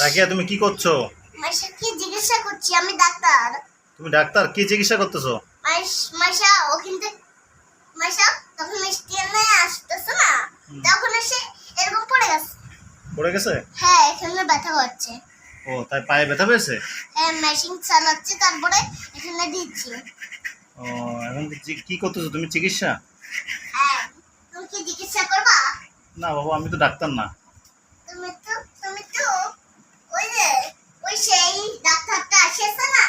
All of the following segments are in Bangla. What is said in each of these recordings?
তাকিয়া তুমি কি করছ? মাসাকে জিজ্ঞাসা করছি? আমি ডাক্তার। তুমি ডাক্তার? কি চিকিৎসা করতেছো? মাসা ওখান থেকে মাসা তখন মিষ্টি এনে আসতেছে না? তখন এসে এরকম পড়ে গেছে। পড়ে গেছে? হ্যাঁ এখানে ব্যথা করছে। ও তাই পায়ে ব্যথা পেয়েছে? হ্যাঁ মেশিন চালাচ্ছে তারপরে এখানে দিচ্ছি। ও এখন কি- কি করতেছো? তুমি চিকিৎসা? হ্যাঁ তুমি কি চিকিৎসা করবা? না বাবা আমি তো ডাক্তার না তুমি তো তুমি তো ওই যে ওই সেই ডাক্তারটা আসেছে না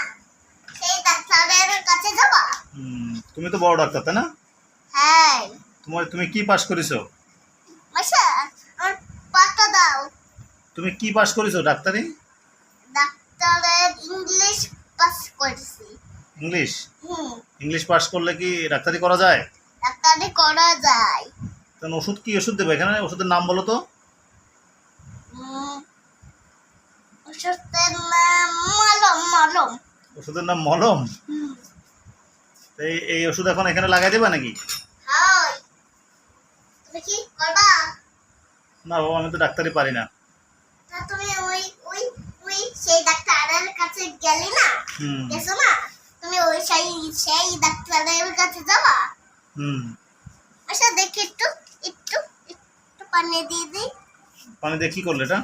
সেই ডাক্তারের কাছে যাবা হুম, তুমি তো বড় ডাক্তার তাই না? হ্যাঁ। তোমার তুমি কি পাস করেছ? মাসা আমার পাতা দাও। তুমি কি পাস করেছ ডাক্তারি? ডাক্তারের ইংলিশ পাস করেছি। ইংলিশ? হুম। ইংলিশ পাস করলে কি ডাক্তারি করা যায়? ডাক্তারি করা যায়। তখন ওষুধ কি ওষুধ দেবে? এখানে ওষুধের নাম বলো তো। ওষুধের নাম মলম মলম। ওষুধের নাম মলম? তো এই ওষুধ এখন এখানে লাগাই দেবে নাকি? না বাবা আমি তো ডাক্তারি পারি না। তুমি ওই ওই ওই সেই ডাক্তারের কাছে গেলি না গেছো না? তুমি ওই সেই সেই ডাক্তারের কাছে যাবা? হুম। আচ্ছা দেখি একটু একটু একটু পানি দিয়ে দিই। পানি দিয়ে কি করলে এটা?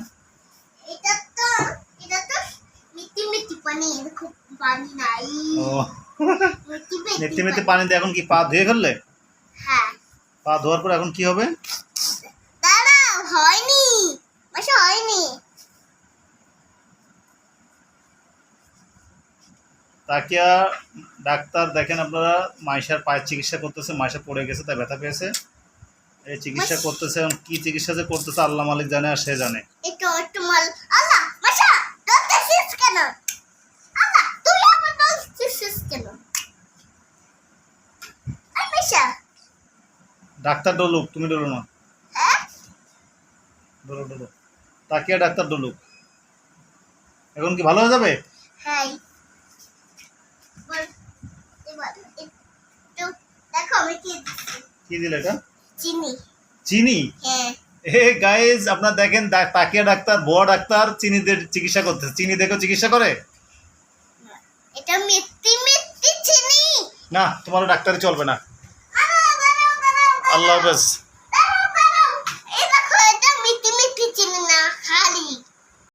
এটা তো এটা তো মিটি মিটি পানি খুব পানি নাই। নেত্তি মেতে পানি। দিয়ে এখন কি পা ধুয়ে ফেললে? হ্যাঁ। পা ধোয়ার পর এখন কি হবে? হয়নি। হয়নি। তাকিয়া ডাক্তার দেখেন আপনারা মাইশার পায়ের চিকিৎসা করতেছে মাইশা পড়ে গেছে তাই ব্যথা পেয়েছে। এই চিকিৎসা করতেছে এখন কি চিকিৎসা যে করতেছে আল্লাহ মালিক জানে আর সে জানে একটু একটু মাল আল্লাহ মাসা দৌড়তেছিস কেন আল্লাহ তুই আবার দৌড়তেছিস কেন আর মাসা ডাক্তার ডলুক তুমি ডলো না। ডলো ডলো তাকিয়া ডাক্তার ডলুক এখন কি ভালো হয়ে যাবে? দেখো কি দিলে এটা? চিনি। চিনি? হ্যাঁ। এ গাইজ আপনার দেখেন তাকিয়া ডাক্তার বড় ডাক্তার চিনিদের চিকিৎসা করতেছে। চিনি দেখেও চিকিৎসা করে? এটা চিনি। না তোমার ডাক্তারি চলবে না। আল্লাহ হাফেজ।